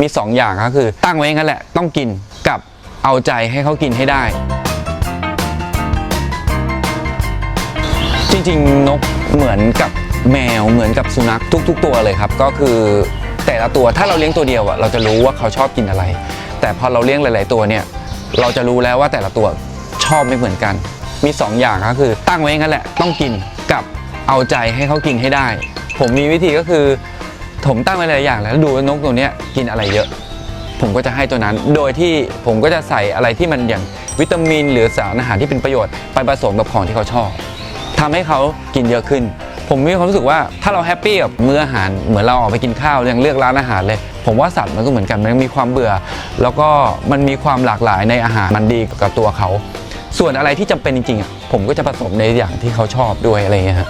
มี 2 อย่างก็คือ ตั้งไว้งั้นแหละต้องกินกับเอาใจให้เขากินให้ได้ จริงๆ นกเหมือนกับแมวเหมือนกับสุนัขทุก ๆ ตัวเลยครับ ก็คือแต่ละตัวถ้าเราเลี้ยงตัวเดียวอะเราจะรู้ว่าเขาชอบกินอะไร แต่พอเราเลี้ยงหลาย ๆ ตัวเนี่ยเราจะรู้แล้วว่าแต่ละตัวชอบไม่เหมือนกัน มี 2 อย่างก็คือ ตั้งไว้งั้นแหละต้องกินกับเอาใจให้เขากินให้ได้ ผมมีวิธีก็คือ ผมตั้งไว้หลายอย่างแล้วดูว่านกตัวนี้กินอะไรเยอะ ผมก็จะให้ตัวนั้น โดยที่ผมก็จะใส่อะไรที่มันอย่างวิตามิน หรือสารอาหารที่เป็นประโยชน์ไปผสมกับของที่เขาชอบทำให้เขากินเยอะขึ้น ผมมีความรู้สึกว่าถ้าเราแฮปปี้กับมื้ออาหารเหมือนเราออกไปกินข้าวยังเลือกร้านอาหารเลย ผมว่าสัตว์มันก็เหมือนกันมันมีความเบื่อ แล้วก็มันมีความหลากหลายในอาหารมันดีกับตัวเขาส่วนอะไรที่จำเป็นจริงๆผมก็จะผสมในอย่างที่เขาชอบด้วยอะไรเงี้ยฮะ